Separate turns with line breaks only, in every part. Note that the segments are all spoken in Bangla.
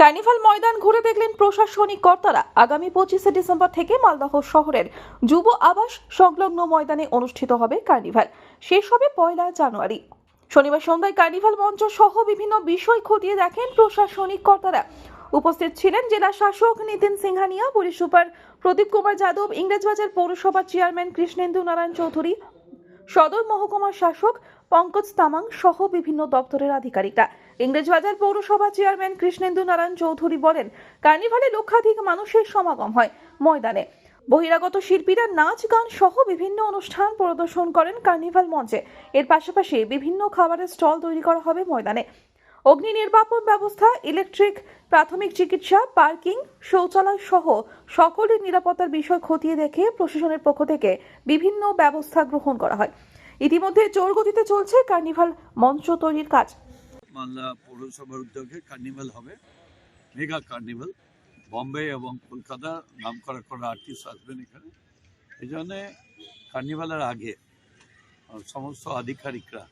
কার্নিভাল ময়দান ঘুরে দেখলেন প্রশাসনিক কর্তারা। আগামী পঁচিশে ডিসেম্বর থেকে মালদহ শহরের যুব আবাস সংলগ্ন ময়দানে অনুষ্ঠিত হবে কার্নিভাল। শেষ হবে পয়লা জানুয়ারি। শনিবার সন্ধ্যায় কার্নিভাল মঞ্চ সহ বিভিন্ন বিষয় খতিয়ে দেখেন প্রশাসনিক কর্তারা। উপস্থিত ছিলেন জেলা শাসক নিতিন সিংহানিয়া, পুলিশ সুপার প্রদীপ কুমার যাদব, ইংরেজবাজার পৌরসভার চেয়ারম্যান কৃষ্ণেন্দু নারায়ণ চৌধুরী, সদর মহকুমার শাসক পঙ্কজ তামাং সহ বিভিন্ন দপ্তরের আধিকারিকরা। ইংরেজবাজার পৌরসভা চেয়ারম্যান কৃষ্ণেন্দু নারায়ণ চৌধুরী বলেন, কার্নিভালে লক্ষাধিক মানুষের সমাগম হয় ময়দানে। বহিরাগত শিল্পীরা নাচ, গান সহ বিভিন্ন অনুষ্ঠান প্রদর্শন করেন কার্নিভাল মঞ্চে। এর পাশাপাশি বিভিন্ন খাবারের স্টল তৈরি করা হবে ময়দানে। অগ্নি নির্বাপন ব্যবস্থা, ইলেকট্রিক, প্রাথমিক চিকিৎসা, পার্কিং, শৌচালয় সহ সকলের নিরাপত্তার বিষয় খতিয়ে দেখে প্রশাসনের পক্ষ থেকে বিভিন্ন ব্যবস্থা গ্রহণ করা হয়। ইতিমধ্যে জোর গতিতে চলছে কার্নিভাল মঞ্চ তৈরির কাজ।
মালদা পৌরসভার উদ্যোগে কার্নিভাল হবে, মেগা কার্নিভাল। বম্বে এবং কলকাতা নাম করা করা আর্টিস্ট আসবেন এখানে। এই জন্যে কার্নিভালের আগে সমস্ত আধিকারিকরা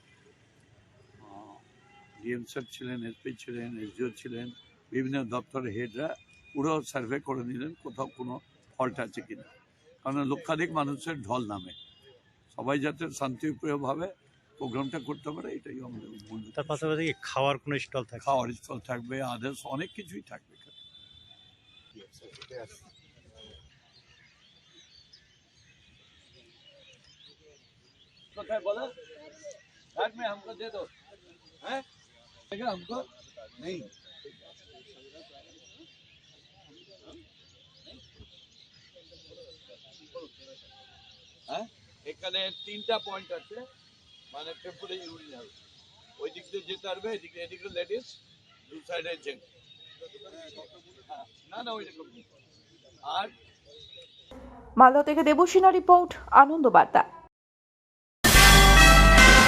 ডিএম ছিলেন এসপি ছিলেন এসডিও ছিলেন, বিভিন্ন দপ্তরের হেডরা পুরো সার্ভে করে নিলেন কোথাও কোনো ফল্ট আছে কিনা। কারণ লক্ষাধিক মানুষের ঢল নামে। সবাই যাতে শান্তিপ্রিয়ভাবে প্রোগ্রামটা করতে পারে এটাই আমাদের মূল
তার পাশাপাশি কি খাওয়ার কোনো স্টল থাকে
খাওয়ার স্টল থাকবে আদার্স অনেক কিছুই থাকবে এখানে। কোথায় বলো बैग में हमको दे दो हैं देगा हमको नहीं হ্যাঁ এখানে তিনটা পয়েন্ট আছে মানে টেম্পোরে ইউরিনাল ওই দিক দিয়ে যেতে পারবে, এদিক এদিকে লেডিস দু সাইডে জেন্টস না না, ওই আর?
মালদা থেকে দেবশিনা রিপোর্ট আনন্দ বার্তা